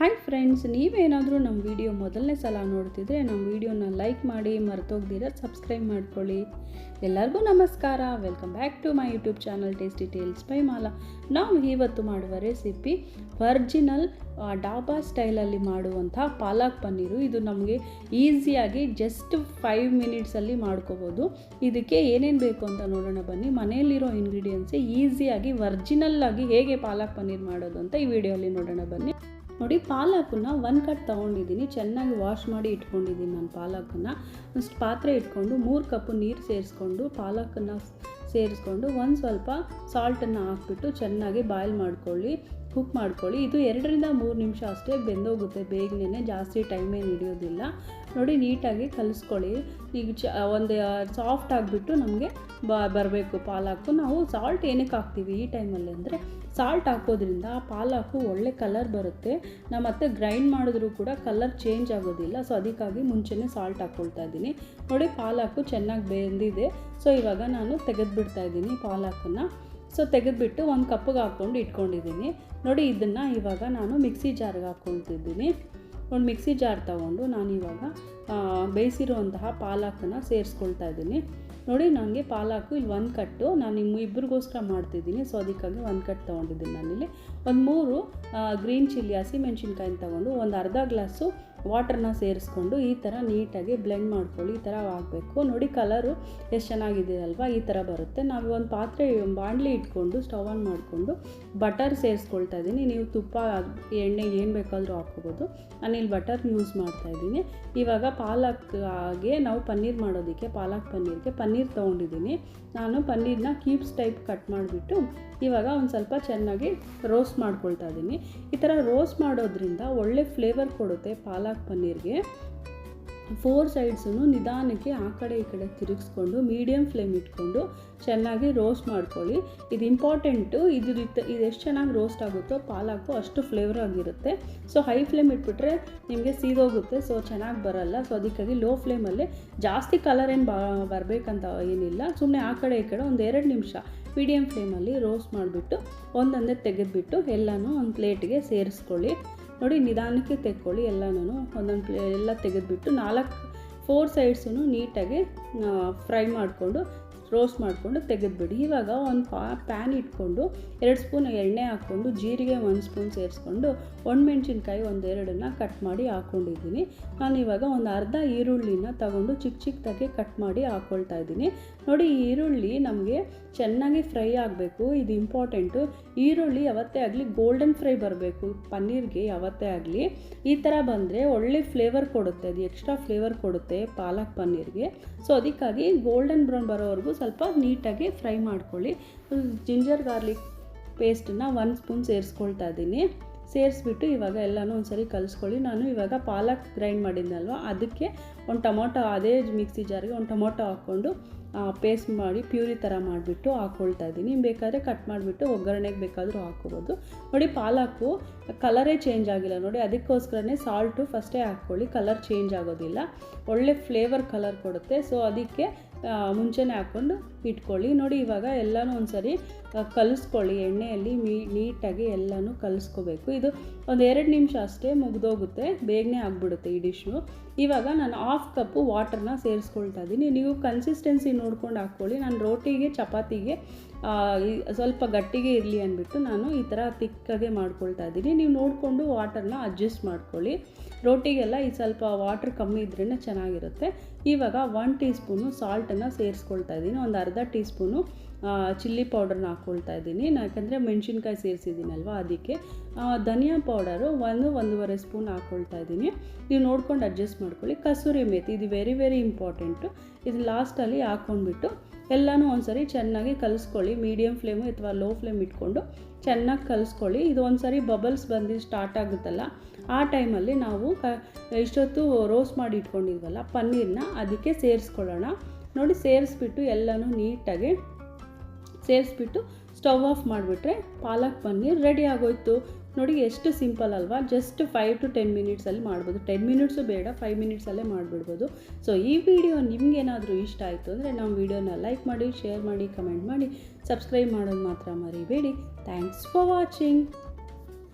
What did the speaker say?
Hi friends, ನೀವೇನಾದರೂ ನಮ್ಮ video ಮೊದಲನೇ ಸಲ ನೋಡ್ತಿದ್ರೆ ನಮ್ಮ ವಿಡಿಯೋನ ಲೈಕ್ ಮಾಡಿ, ಮರ್ತೋಗ್ದಿರ ಸಬ್ಸ್ಕ್ರೈಬ್ ಮಾಡ್ಕೊಳ್ಳಿ. ಎಲ್ಲರಿಗೂ ನಮಸ್ಕಾರ. Welcome back to my YouTube channel tasty tales by Mala. ನಾವು ಇವತ್ತು ಮಾಡುವ ರೆಸಿಪಿ ವರ್ಜಿನಲ್ ಡಾಬಾ ಸ್ಟೈಲಲ್ಲಿ ಮಾಡುವಂಥ ಪಾಲಕ್ ಪನ್ನೀರು. ಇದು ನಮಗೆ ಈಸಿಯಾಗಿ ಜಸ್ಟ್ ಫೈವ್ ಮಿನಿಟ್ಸಲ್ಲಿ ಮಾಡ್ಕೋಬೋದು. ಇದಕ್ಕೆ ಏನೇನು ಬೇಕು ಅಂತ ನೋಡೋಣ ಬನ್ನಿ. ಮನೆಯಲ್ಲಿರೋ ಇಂಗ್ರೀಡಿಯೆಂಟ್ಸೇ ಈಸಿಯಾಗಿ ವರ್ಜಿನಲ್ ಆಗಿ ಹೇಗೆ ಪಾಲಕ್ ಪನ್ನೀರ್ ಮಾಡೋದು ಅಂತ ಈ ವಿಡಿಯೋಲಿ ನೋಡೋಣ ಬನ್ನಿ. ನೋಡಿ, ಪಾಲಕನ್ನ ಒಂದು ಕಟ್ ತೊಗೊಂಡಿದ್ದೀನಿ. ಚೆನ್ನಾಗಿ ವಾಶ್ ಮಾಡಿ ಇಟ್ಕೊಂಡಿದ್ದೀನಿ ನಾನು ಪಾಲಕನ್ನ. ಫಸ್ಟ್ ಪಾತ್ರೆ ಇಟ್ಕೊಂಡು ಮೂರು ಕಪ್ಪು ನೀರು ಸೇರಿಸ್ಕೊಂಡು ಪಾಲಕನ್ನು ಸೇರಿಸ್ಕೊಂಡು ಒಂದು ಸ್ವಲ್ಪ ಸಾಲ್ಟನ್ನು ಹಾಕ್ಬಿಟ್ಟು ಚೆನ್ನಾಗಿ ಬಾಯ್ಲ್ ಮಾಡ್ಕೊಳ್ಳಿ ಕುಕ್ ಮಾಡ್ಕೊಳ್ಳಿ. ಇದು ಎರಡರಿಂದ ಮೂರು ನಿಮಿಷ ಅಷ್ಟೇ ಬೆಂದೋಗುತ್ತೆ. ಬೇಗನೆ ಜಾಸ್ತಿ ಟೈಮ್ ಹಿಡಿಯೋದಿಲ್ಲ. ನೋಡಿ, ನೀಟಾಗಿ ಕಲಿಸ್ಕೊಳ್ಳಿ. ಈಗ ಚ, ಒಂದು ಸಾಫ್ಟ್ ಆಗಿಬಿಟ್ಟು ನಮಗೆ ಬ, ಬರಬೇಕು ಪಾಲಾಕು ನಾವು ಸಾಲ್ಟ್ ಏನಕ್ಕೆ ಹಾಕ್ತೀವಿ ಈ ಟೈಮಲ್ಲಿ ಅಂದರೆ ಸಾಲ್ಟ್ ಹಾಕೋದ್ರಿಂದ ಆ ಪಾಲಾಕು ಒಳ್ಳೆ ಕಲರ್ ಬರುತ್ತೆ. ನಾವು ಮತ್ತೆ ಗ್ರೈಂಡ್ ಮಾಡಿದ್ರೂ ಕೂಡ ಕಲರ್ ಚೇಂಜ್ ಆಗೋದಿಲ್ಲ. ಸೊ ಅದಕ್ಕಾಗಿ ಮುಂಚೆನೇ ಸಾಲ್ಟ್ ಹಾಕ್ಕೊಳ್ತಾ ಇದ್ದೀನಿ. ನೋಡಿ ಪಾಲಾಕು ಚೆನ್ನಾಗಿ ಬೆಂದಿದೆ. ಸೊ ಇವಾಗ ನಾನು ತೆಗೆದುಬಿಡ್ತಾ ಇದ್ದೀನಿ ಪಾಲಕನ್ನು ಸೊ ತೆಗೆದುಬಿಟ್ಟು ಒಂದು ಕಪ್ಪಿಗೆ ಹಾಕ್ಕೊಂಡು ಇಟ್ಕೊಂಡಿದ್ದೀನಿ. ನೋಡಿ, ಇದನ್ನು ಇವಾಗ ನಾನು ಮಿಕ್ಸಿ ಜಾರ್ಗೆ ಹಾಕ್ಕೊಳ್ತಿದ್ದೀನಿ. ಒಂದು ಮಿಕ್ಸಿ ಜಾರ್ ತಗೊಂಡು ನಾನು ಇವಾಗ ಬೇಯಿಸಿರುವಂತಹ ಪಾಲಕನ್ನು ಸೇರಿಸ್ಕೊಳ್ತಾ ಇದ್ದೀನಿ. ನೋಡಿ ನನಗೆ ಪಾಲಾಕು ಇಲ್ಲಿ ಒಂದು ಕಟ್ಟು. ನಾನು ನಿಮ್ಮ ಇಬ್ಬರಿಗೋಸ್ಕರ ಮಾಡ್ತಿದ್ದೀನಿ. ಸೊ ಅದಕ್ಕಾಗಿ ಒಂದು ಕಟ್ ತೊಗೊಂಡಿದ್ದೀನಿ ನಾನಿಲ್ಲಿ. ಒಂದು ಮೂರು ಗ್ರೀನ್ ಚಿಲ್ಲಿ ಹಸಿಮೆಣ್ಸಿನ್ಕಾಯಿನ ತೊಗೊಂಡು ಒಂದು ಅರ್ಧ ಗ್ಲಾಸು ವಾಟರ್ನ ಸೇರಿಸ್ಕೊಂಡು ಈ ಥರ ನೀಟಾಗಿ ಬ್ಲೆಂಡ್ ಮಾಡ್ಕೊಳ್ಳಿ, ಈ ಥರ ಆಗಬೇಕು. ನೋಡಿ ಕಲರು ಎಷ್ಟು ಚೆನ್ನಾಗಿದೆ ಅಲ್ವಾ? ಈ ಥರ ಬರುತ್ತೆ. ನಾವು ಒಂದು ಪಾತ್ರೆ ಬಾಣಲಿ ಇಟ್ಕೊಂಡು ಸ್ಟವ್ ಆನ್ ಮಾಡಿಕೊಂಡು ಬಟರ್ ಸೇರಿಸ್ಕೊಳ್ತಾ ಇದ್ದೀನಿ ನೀವು ತುಪ್ಪ, ಎಣ್ಣೆ ಏನು ಬೇಕಾದರೂ ಹಾಕ್ಕೋಬೋದು. ನಾನಿಲ್ಲಿ ಬಟರ್ ಯೂಸ್ ಮಾಡ್ತಾ ಇದ್ದೀನಿ ಇವಾಗ ಪಾಲಕ್ಗೆ ನಾವು ಪನ್ನೀರ್ ಮಾಡೋದಕ್ಕೆ, ಪಾಲಕ್ ಪನ್ನೀರ್ಗೆ ಪನ್ನೀರ್ ತೊಗೊಂಡಿದ್ದೀನಿ ನಾನು ಪನ್ನೀರ್ನ ಕ್ಯೂಬ್ಸ್ ಟೈಪ್ ಕಟ್ ಮಾಡಿಬಿಟ್ಟು ಇವಾಗ ಒಂದು ಸ್ವಲ್ಪ ಚೆನ್ನಾಗಿ ರೋಸ್ಟ್ ಮಾಡ್ಕೊಳ್ತಾ ಇದ್ದೀನಿ ಈ ಥರ ರೋಸ್ಟ್ ಮಾಡೋದ್ರಿಂದ ಒಳ್ಳೆ ಫ್ಲೇವರ್ ಕೊಡುತ್ತೆ ಪಾಲಕ್. ಪನ್ನೀರ್ಗೆ ಫೋರ್ ಸೈಡ್ಸನ್ನು ನಿಧಾನಕ್ಕೆ ಆ ಕಡೆ ಈ ಕಡೆ ತಿರುಗಿಸ್ಕೊಂಡು ಮೀಡಿಯಮ್ ಫ್ಲೇಮ್ ಇಟ್ಕೊಂಡು ಚೆನ್ನಾಗಿ ರೋಸ್ಟ್ ಮಾಡ್ಕೊಳ್ಳಿ. ಇದು ಇಂಪಾರ್ಟೆಂಟು. ಇದು ಇದು ಎಷ್ಟು ಚೆನ್ನಾಗಿ ರೋಸ್ಟ್ ಆಗುತ್ತೋ ಪಾಲಾಕು ಅಷ್ಟು ಫ್ಲೇವರ್ ಆಗಿರುತ್ತೆ. ಸೊ ಹೈ ಫ್ಲೇಮ್ ಇಟ್ಬಿಟ್ರೆ ನಿಮಗೆ ಸೀದೋಗುತ್ತೆ. ಸೊ ಚೆನ್ನಾಗಿ ಬರಲ್ಲ. ಸೊ ಅದಕ್ಕಾಗಿ ಲೋ ಫ್ಲೇಮಲ್ಲಿ ಜಾಸ್ತಿ ಕಲರ್ ಏನು ಬರಬೇಕಂತ ಏನಿಲ್ಲ. ಸುಮ್ಮನೆ ಆ ಕಡೆ ಈ ಕಡೆ ಒಂದು ಎರಡು ನಿಮಿಷ ಮೀಡಿಯಮ್ ಫ್ಲೇಮಲ್ಲಿ ರೋಸ್ಟ್ ಮಾಡಿಬಿಟ್ಟು ಒಂದೊಂದೇ ತೆಗೆದುಬಿಟ್ಟು ಎಲ್ಲನೂ ಒಂದು ಪ್ಲೇಟ್ಗೆ ಸೇರಿಸ್ಕೊಳ್ಳಿ. ನೋಡಿ ನಿಧಾನಕ್ಕೆ ತೆಕ್ಕೊಳ್ಳಿ ಎಲ್ಲನೂ. ಒಂದೊಂದು ಎಲ್ಲ ತೆಗೆದುಬಿಟ್ಟು ನಾಲ್ಕು ಫೋರ್ ಸೈಡ್ಸೂ ನೀಟಾಗಿ ಫ್ರೈ ಮಾಡಿಕೊಂಡು ರೋಸ್ಟ್ ಮಾಡಿಕೊಂಡು ತೆಗೆದುಬಿಡಿ. ಇವಾಗ ಒಂದು ಪಾ ಪ್ಯಾನ್ ಇಟ್ಕೊಂಡು ಎರಡು ಸ್ಪೂನ್ ಎಣ್ಣೆ ಹಾಕ್ಕೊಂಡು ಜೀರಿಗೆ ಒಂದು ಸ್ಪೂನ್ ಸೇರಿಸ್ಕೊಂಡು ಒಣಮೆಣ್ಸಿನ್ಕಾಯಿ ಒಂದೆರಡನ್ನ ಕಟ್ ಮಾಡಿ ಹಾಕ್ಕೊಂಡಿದ್ದೀನಿ ನಾನು ಇವಾಗ ಒಂದು ಅರ್ಧ ಈರುಳ್ಳಿನ ತಗೊಂಡು ಚಿಕ್ಕ ಚಿಕ್ಕದಾಗಿ ಕಟ್ ಮಾಡಿ ಹಾಕ್ಕೊಳ್ತಾ ಇದ್ದೀನಿ. ನೋಡಿ ಈರುಳ್ಳಿ ನಮಗೆ ಚೆನ್ನಾಗಿ ಫ್ರೈ ಆಗಬೇಕು. ಇದು ಇಂಪಾರ್ಟೆಂಟು. ಈರುಳ್ಳಿ ಯಾವತ್ತೇ ಆಗಲಿ ಗೋಲ್ಡನ್ ಫ್ರೈ ಬರಬೇಕು. ಪನ್ನೀರ್ಗೆ ಯಾವತ್ತೇ ಆಗಲಿ. ಈ ಥರ ಬಂದರೆ ಒಳ್ಳೆ ಫ್ಲೇವರ್ ಕೊಡುತ್ತೆ. ಅದು ಎಕ್ಸ್ಟ್ರಾ ಫ್ಲೇವರ್ ಕೊಡುತ್ತೆ ಪಾಲಕ್ ಪನ್ನೀರ್ಗೆ. ಸೊ, ಅದಕ್ಕಾಗಿ ಗೋಲ್ಡನ್ ಬ್ರೌನ್ ಬರೋವರೆಗೂ ಸ್ವಲ್ಪ ನೀಟಾಗಿ ಫ್ರೈ ಮಾಡ್ಕೊಳ್ಳಿ. ಜಿಂಜರ್ ಗಾರ್ಲಿಕ್ ಪೇಸ್ಟನ್ನು ಒಂದು ಸ್ಪೂನ್ ಸೇರಿಸ್ಕೊಳ್ತಾ ಇದ್ದೀನಿ. ಸೇರಿಸ್ಬಿಟ್ಟು ಇವಾಗ ಎಲ್ಲನೂ ಒಂದ್ಸರಿ ಕಲಿಸ್ಕೊಳ್ಳಿ. ನಾನು ಇವಾಗ ಪಾಲಕ್ ಗ್ರೈಂಡ್ ಮಾಡಿದ್ನಲ್ವ, ಅದಕ್ಕೆ ಒಂದು ಟೊಮೊಟೊ, ಅದೇ ಮಿಕ್ಸಿ ಜಾರಿಗೆ ಒಂದು ಟೊಮೊಟೊ ಹಾಕ್ಕೊಂಡು ಪೇಸ್ಟ್ ಮಾಡಿ ಪ್ಯೂರಿ ಥರ ಮಾಡಿಬಿಟ್ಟು ಹಾಕ್ಕೊಳ್ತಾ ಇದ್ದೀನಿ. ಬೇಕಾದರೆ ಕಟ್ ಮಾಡಿಬಿಟ್ಟು ಒಗ್ಗರಣೆಗೆ ಬೇಕಾದರೂ ಹಾಕ್ಕೋಬೋದು. ನೋಡಿ ಪಾಲಕು ಕಲರೇ ಚೇಂಜ್ ಆಗಿಲ್ಲ. ನೋಡಿ ಅದಕ್ಕೋಸ್ಕರನೇ ಸಾಲ್ಟು ಫಸ್ಟೇ ಹಾಕ್ಕೊಳ್ಳಿ. ಕಲರ್ ಚೇಂಜ್ ಆಗೋದಿಲ್ಲ. ಒಳ್ಳೆ ಫ್ಲೇವರ್ ಕಲರ್ ಕೊಡುತ್ತೆ. ಸೊ ಅದಕ್ಕೆ ಮುಂಚೆನೇ ಹಾಕ್ಕೊಂಡು ಇಟ್ಕೊಳ್ಳಿ. ನೋಡಿ ಇವಾಗ ಎಲ್ಲನೂ ಒಂದ್ಸರಿ ಕಲಿಸ್ಕೊಳ್ಳಿ. ಎಣ್ಣೆಯಲ್ಲಿ ಮೀ ನೀಟಾಗಿ ಎಲ್ಲನೂ ಕಲಿಸ್ಕೋಬೇಕು. ಇದು ಒಂದು ಎರಡು ನಿಮಿಷ ಅಷ್ಟೇ ಮುಗಿದೋಗುತ್ತೆ. ಬೇಗನೆ ಆಗಿಬಿಡುತ್ತೆ ಈ ಡಿಶ್ಶು ಇವಾಗ ನಾನು ಹಾಫ್ ಕಪ್ಪು ವಾಟರ್ನ ಸೇರಿಸ್ಕೊಳ್ತಾ ಇದ್ದೀನಿ. ನೀವು ಕನ್ಸಿಸ್ಟೆನ್ಸಿ ನೋಡ್ಕೊಂಡು ಹಾಕ್ಕೊಳ್ಳಿ. ನಾನು ರೋಟಿಗೆ, ಚಪಾತಿಗೆ ಸ್ವಲ್ಪ ಗಟ್ಟಿಗೆ ಇರಲಿ ಅಂದ್ಬಿಟ್ಟು ನಾನು ಈ ಥರ ತಿಕ್ಕಾಗೆ ಮಾಡ್ಕೊಳ್ತಾ ಇದ್ದೀನಿ. ನೀವು ನೋಡಿಕೊಂಡು ವಾಟರ್ನ ಅಡ್ಜಸ್ಟ್ ಮಾಡ್ಕೊಳ್ಳಿ. ರೋಟಿಗೆಲ್ಲ ಈ ಸ್ವಲ್ಪ ವಾಟ್ರ್ ಕಮ್ಮಿ ಇದ್ರೇ ಚೆನ್ನಾಗಿರುತ್ತೆ. ಇವಾಗ ಒನ್ ಟೀ ಸ್ಪೂನು ಸಾಲ್ಟನ್ನು ಸೇರಿಸ್ಕೊಳ್ತಾ ಇದ್ದೀನಿ. ಒಂದು ಅರ್ಧ ಟೀ ಸ್ಪೂನು ಚಿಲ್ಲಿ ಪೌಡರ್ನ ಹಾಕ್ಕೊಳ್ತಾ ಇದ್ದೀನಿ. ಯಾಕಂದರೆ ಮೆಣಸಿನ್ಕಾಯಿ ಸೇರಿಸಿದ್ದೀನಲ್ವ ಅದಕ್ಕೆ. ಧನಿಯಾ ಪೌಡರು ಒಂದು ಒಂದೂವರೆ ಸ್ಪೂನ್ ಹಾಕ್ಕೊಳ್ತಾ ಇದ್ದೀನಿ. ನೀವು ನೋಡ್ಕೊಂಡು ಅಡ್ಜಸ್ಟ್ ಮಾಡ್ಕೊಳ್ಳಿ. ಕಸೂರಿ ಮೇಥಿ ಇದು ವೆರಿ ವೆರಿ ಇಂಪಾರ್ಟೆಂಟು ಇದು ಲಾಸ್ಟಲ್ಲಿ ಹಾಕ್ಕೊಂಡ್ಬಿಟ್ಟು ಎಲ್ಲನೂ ಒಂದ್ಸರಿ ಚೆನ್ನಾಗಿ ಕಲಿಸ್ಕೊಳ್ಳಿ. ಮೀಡಿಯಮ್ ಫ್ಲೇಮು ಅಥವಾ ಲೋ ಫ್ಲೇಮ್ ಇಟ್ಕೊಂಡು ಚೆನ್ನಾಗಿ ಕಲಿಸ್ಕೊಳ್ಳಿ. ಇದು ಒಂದ್ಸರಿ ಬಬಲ್ಸ್ ಬಂದು ಸ್ಟಾರ್ಟ್ ಆಗುತ್ತಲ್ಲ ಆ ಟೈಮಲ್ಲಿ ನಾವು ಕ ಇಷ್ಟೊತ್ತು ರೋಸ್ಟ್ ಮಾಡಿ ಇಟ್ಕೊಂಡಿದ್ವಲ್ಲ ಪನ್ನೀರನ್ನ ಅದಕ್ಕೆ ಸೇರಿಸ್ಕೊಳ್ಳೋಣ. ನೋಡಿ ಸೇರಿಸ್ಬಿಟ್ಟು ಎಲ್ಲನೂ ನೀಟಾಗಿ ಸೇರಿಸ್ಬಿಟ್ಟು ಸ್ಟವ್ ಆಫ್ ಮಾಡಿಬಿಟ್ರೆ ಪಾಲಕ್ ಪನ್ನೀರ್ ರೆಡಿ ಆಗೋಯ್ತು. ನೋಡಿ ಎಷ್ಟು ಸಿಂಪಲ್ ಅಲ್ವಾ? ಜಸ್ಟ್ ಫೈವ್ ಟು ಟೆನ್ ಮಿನಿಟ್ಸಲ್ಲಿ ಮಾಡ್ಬೋದು. ಟೆನ್ ಮಿನಿಟ್ಸು ಬೇಡ, ಫೈವ್ ಮಿನಿಟ್ಸಲ್ಲೇ ಮಾಡಿಬಿಡ್ಬೋದು. ಸೊ ಈ ವಿಡಿಯೋ ನಿಮಗೇನಾದರೂ ಇಷ್ಟ ಆಯಿತು ಅಂದರೆ ನಮ್ಮ ವಿಡಿಯೋನ ಲೈಕ್ ಮಾಡಿ, ಶೇರ್ ಮಾಡಿ, ಕಮೆಂಟ್ ಮಾಡಿ, ಸಬ್ಸ್ಕ್ರೈಬ್ ಮಾಡೋದು ಮಾತ್ರ ಮರಿಬೇಡಿ. Thanks for watching.